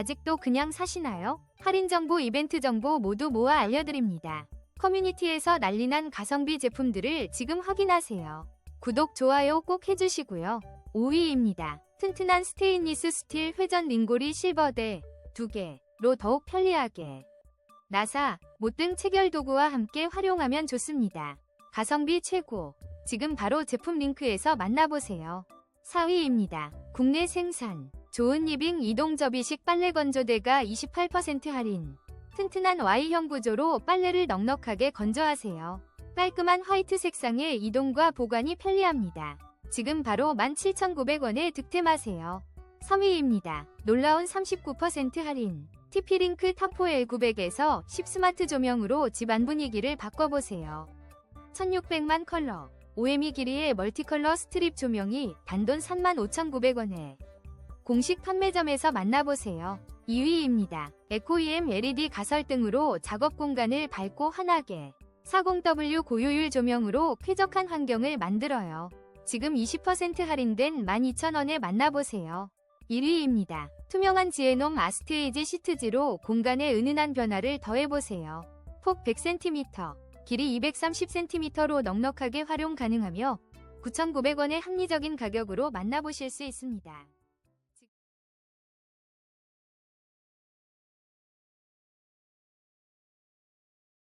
아직도 그냥 사시나요? 할인 정보, 이벤트 정보 모두 모아 알려드립니다. 커뮤니티에서 난리난 가성비 제품들을 지금 확인하세요. 구독, 좋아요 꼭 해주시고요. 5위입니다. 튼튼한 스테인리스 스틸 회전 링고리 실버대 2개로 더욱 편리하게 나사, 못 등 체결 도구와 함께 활용하면 좋습니다. 가성비 최고. 지금 바로 제품 링크에서 만나보세요. 4위입니다. 국내 생산. 좋은 리빙 이동 접이식 빨래 건조대가 28% 할인. 튼튼한 Y형 구조로 빨래를 넉넉하게 건조하세요. 깔끔한 화이트 색상의 이동과 보관이 편리합니다. 지금 바로 17,900원에 득템하세요. 3위입니다. 놀라운 39% 할인. TP링크 타포 L900에서 10 스마트 조명으로 집안 분위기를 바꿔보세요. 1600만 컬러, 5mm 길이의 멀티컬러 스트립 조명이 단돈 35,900원에 공식 판매점에서 만나보세요. 2위입니다. 에코EM LED 가설등으로 작업 공간을 밝고 환하게 40W 고효율 조명으로 쾌적한 환경을 만들어요. 지금 20% 할인된 12,000원에 만나보세요. 1위입니다. 투명한 지에놈 아스테이지 시트지로 공간에 은은한 변화를 더해보세요. 폭 100cm, 길이 230cm로 넉넉하게 활용 가능하며 9,900원의 합리적인 가격으로 만나보실 수 있습니다.